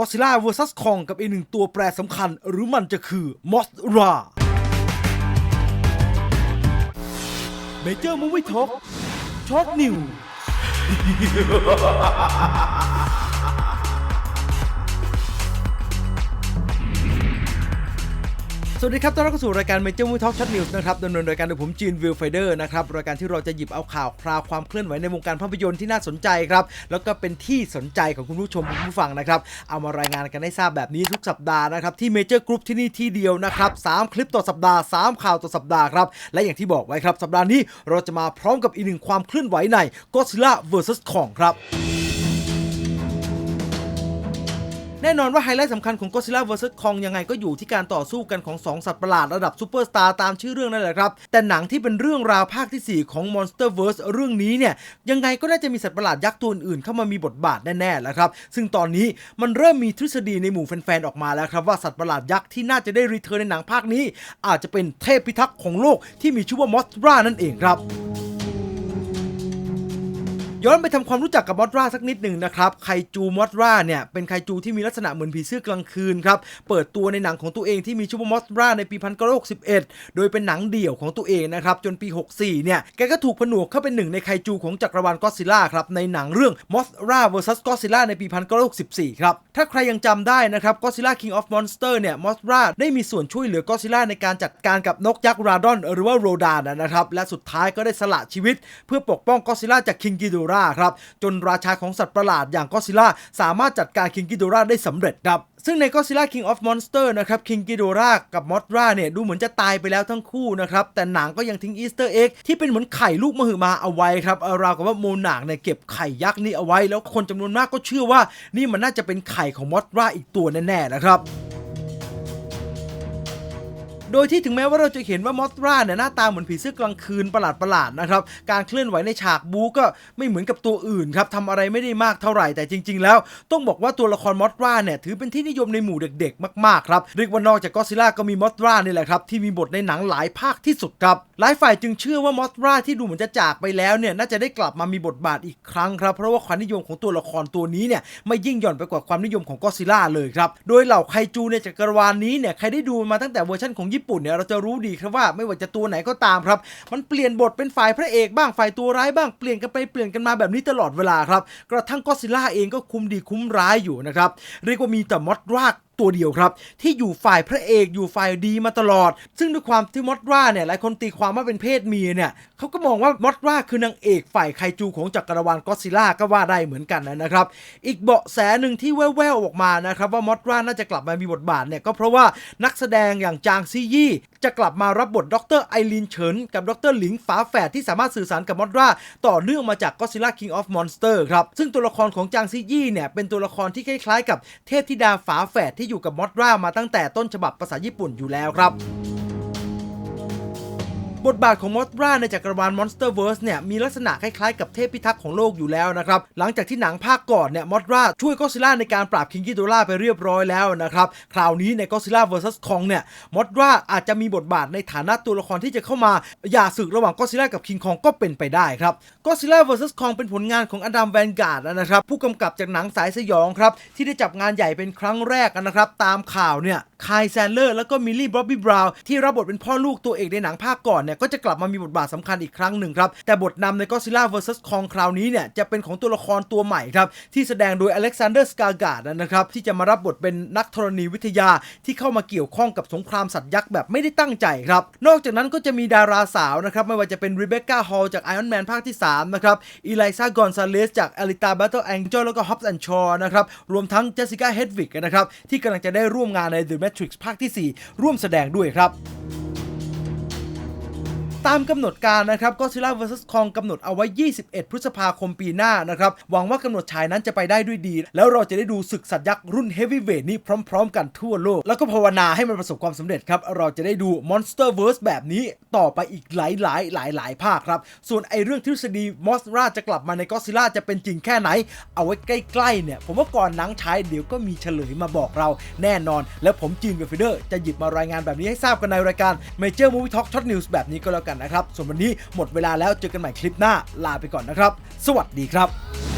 ก็ซิล่าเวอร์ซัสคองกับอีกหนึ่งตัวแปรสำคัญ หรือมันจะคือมอสราเมเจอร์มูวี่ท็อกช็อตนิว สวัสดีครับ ต้อนรับเข้าสู่รายการ Major Movie Talk Short News นะครับดำเนินรายการโดยผมจีนวิลไฟเดอร์นะครับ รายการที่เราจะหยิบเอาข่าวคราวความเคลื่อนไหวในวงการภาพยนตร์ที่น่าสนใจครับ แล้วก็เป็นที่สนใจของคุณผู้ชมคุณผู้ฟังนะครับ เอามารายงานกันให้ทราบแบบนี้ทุกสัปดาห์นะครับ ที่ Major Group ที่นี่ที่เดียวนะครับสามคลิปต่อสัปดาห์ 3 ข่าวต่อสัปดาห์ครับ และอย่างที่บอกไว้ครับ สัปดาห์นี้เราจะมาพร้อมกับอีกหนึ่งความเคลื่อนไหวใน Godzilla vs Kong ครับ แน่นอนว่าไฮไลท์สำคัญของ Godzilla vs Kong ยังไงก็อยู่ที่การต่อสู้กันของ 2 สัตว์ประหลาดระดับซูเปอร์สตาร์ตามชื่อเรื่องนั่นแหละครับ แต่หนังที่เป็นเรื่องราวภาคทีสี่4 ของ Monsterverse เรื่องนี้เนี่ย ยังไงก็น่าจะมีสัตว์ประหลาดยักษ์ตัวอื่นๆเข้ามามีบทบาทแน่ๆแล้วครับ ซึ่งตอนนี้มันเริ่มมีทฤษฎีในหมู่แฟนๆออกมาแล้วครับว่าสัตว์ประหลาดยักษ์ที่น่าจะได้รีเทิร์นในหนังภาคนี้ อาจจะเป็นเทพพิทักษ์ของโลกที่มีชื่อว่ามอสรานั่นเองครับ ย้อนไปทำความรู้จักกับมอสราสักนิดหนึ่งนะครับไคจูมอสราเนี่ยเป็นไคจูที่มีลักษณะเหมือนผีเสื้อกลางคืนครับเปิดตัวในหนังของตัวเองที่มีชื่อว่ามอสราในปี 1961 โดยเป็นหนังเดี่ยวของตัวเองนะครับจนปี 64 เนี่ยแกก็ถูกผนวกเข้าเป็นหนึ่งในไคจูของจักรวาลก็ซิล่าครับในหนังเรื่องมอสรา vs ก็ซิล่าในปี 1964 ครับถ้าใครยังจำได้นะครับก็ซิล่า King of Monster เนี่ยมอสราได้มีส่วนช่วยเหลือก็ซิล่าในการจัดการกับนกยักษ์ราดอนหรือว่าโรดานนะครับและสุดท้ายก็ได้สละชีวิต เพื่อปกป้องก็ซิล่าจากคิงกิโดราครับ จนราชาของสัตว์ประหลาดอย่างก็ซิล่าสามารถจัดการคิงกิโดราได้สำเร็จครับซึ่งใน Godzilla King of Monster นะครับคิงกิโดรากับมอสราเนี่ยดูเหมือนจะตายไปแล้วทั้งคู่นะครับ แต่หนังก็ยังทิ้งอีสเตอร์เอ็กที่เป็นเหมือนไข่ลูกมหึมาเอาไว้ครับเอราวกับว่าโมนาคเนี่ยเก็บไข่ยักษ์นี้เอาไว้ แล้วคนจำนวนมากก็เชื่อว่านี่มันน่าจะเป็นไข่ของมอสราอีกตัวแน่ๆนะครับ โดยที่ถึงแม้ว่าเราจะเห็นว่ามอสราเนี่ยหน้าตาเหมือนผีเสื้อกลางคืนประหลาดประหลาดๆนะครับ การเคลื่อนไหวในฉากบูก็ไม่เหมือนกับตัวอื่นครับทำอะไรไม่ได้มากเท่าไหร่แต่จริง ๆ แล้ว ต้องบอกว่าตัวละครมอสราเนี่ยถือเป็นที่นิยมในหมู่เด็ก ๆ มากๆครับเรียกว่านอกจากก็ซิล่าก็มีมอสรานี่แหละครับที่มีบทในหนังหลายภาคที่สุดครับหลายฝ่ายจึงเชื่อว่ามอสราที่ดูเหมือนจะจากไปแล้วเนี่ยน่าจะได้กลับมามีบทบาทอีกครั้งครับเพราะว่าความนิยมของตัวละครตัวนี้เนี่ยไม่ยิ่งหย่อนไปกว่าความนิยมของก็ซิล่าเลยครับโดยเหล่าไคจูในจักรวาลนี้เนี่ยใครได้ดูมาตั้งแต่เวอร์ชันของญี่ี่ปุ่นเนี่ยเราจะรู้ดีครับว่าไม่ว่าจะตัวไหนก็ตามครับ มันเปลี่ยนบทเป็นฝ่ายพระเอกบ้างฝ่ายตัวร้ายบ้างเปลี่ยนกันไปเปลี่ยนกันมาแบบนี้ตลอดเวลาครับกระทั่งก็ซิล่าเองก็คุมดีคุ้มร้ายอยู่นะครับเรียกว่ามีแต่มอดราก ตัวเดียวครับ ที่อยู่ฝ่ายพระเอกอยู่ฝ่ายดีมาตลอด ซึ่งด้วยความที่มอดราเนี่ยหลายคนตีความว่าเป็นเพศเมียเนี่ยเขาก็มองว่ามอดราคือนางเอกฝ่ายไคจูของจักรวาลก็ซิล่าก็ว่าได้เหมือนกันนะครับ อีกเบาะแสหนึ่งที่แว่วๆออกมานะครับว่ามอดราน่าจะกลับมามีบทบาทเนี่ยก็เพราะว่านักแสดงอย่างจางซียี่จะกลับมารับบทดรไอรีนเฉินกับดรหลิงฝาแฝดที่สามารถสื่อสารกับมอดราต่อเนื่องมาจาก Godzilla King of Monster ครับซึ่งตัวละครของจางซียี่เนี่ยเป็นตัวละครที่คล้ายๆ กับเทพธิดาฝาแฝดที่อยู่กับมอดรามาตั้งแต่ต้นฉบับภาษาญี่ปุ่นอยู่แล้วครับ บทบาทของมอสราในจักรวาล Monsterverse เนี่ยมีลักษณะคล้ายๆกับเทพพิทักษ์ของโลกอยู่แล้วนะครับ หลังจากที่หนังภาคก่อนเนี่ยมอสราช่วยก็ซิล่าในการปราบคิงกิโดราไปเรียบร้อยแล้วนะครับ คราวนี้ในก็ซิล่า vs Kong เนี่ยมอสราอาจจะมีบทบาทในฐานะตัวละครที่จะเข้ามาอย่าศึกระหว่างก็ซิล่ากับคิงคองก็เป็นไปได้ครับก็ซิล่า vs Kong เป็นผลงานของอดัมแวนการ์ดนะครับผู้กำกับจากหนังสายสยองครับที่ได้จับงานใหญ่เป็นครั้งแรกนะครับตามข่าวเนี่ยคายแซนเลอร์แล้วก็มิลลี่บ๊อบบี้บราวน์ที่รับบทเป็นพ่อลูกตัวเอกในหนังภาคก่อนเนี่ยก็จะกลับมามีบทบาทสำคัญอีกครั้งหนึ่งครับแต่บทนำใน Godzilla vs Kong คราวนี้เนี่ยจะเป็นของตัวละครตัวใหม่ครับที่แสดงโดยอเล็กซานเดอร์สกาการ์ดนะครับที่จะมารับบทเป็นนักธรณีวิทยาที่เข้ามาเกี่ยวข้องกับสงครามสัตว์ยักษ์แบบไม่ได้ตั้งใจครับนอกจากนั้นก็จะมีดาราสาวนะครับไม่ว่าจะเป็นริเบคก้าฮอลจาก Iron Man ภาคที่3นะครับอีไลซากอนซาเลสจากอลิตาบัตเทิลแองเจลแล้วก็ฮอปส์แอนชอนะครับรวมทั้งเจสสิก้าเฮดวิกนะครับที่กำลังจะได้ร่วมงานใน The Matrix ภาคที่ 4 ร่วมแสดงด้วยครับ ตามกำหนดการนะครับ Godzilla vs Kong กำหนดเอาไว้ 21 พฤษภาคมปีหน้านะครับ หวังว่ากำหนดฉายนั้นจะไปได้ด้วยดี แล้วเราจะได้ดูศึกสัตว์ยักษ์รุ่น Heavyweight นี้พร้อม ๆ กันทั่วโลก แล้วก็ภาวนาให้มันประสบความสำเร็จครับ เราจะได้ดู Monsterverse แบบนี้ต่อไปอีกหลายหลายหลายหลายๆภาคครับ ส่วนไอเรื่องทฤษฎีมอสราจะกลับมาใน Godzilla จะเป็นจริงแค่ไหน เอาไว้ใกล้ๆเนี่ยผมว่าก่อนหนังฉายเดี๋ยวก็มีเฉลยมาบอกเราแน่นอน แล้วผมจีนเวฟเดอร์จะหยิบมารายงานแบบนี้ให้ทราบกันในรายการ Major Movie Talk Short News แบบนี้ก็แล้วกันนะครับส่วนวันนี้หมดเวลาแล้วเจอกันใหม่คลิปหน้าลาไปก่อนนะครับ สวัสดีครับ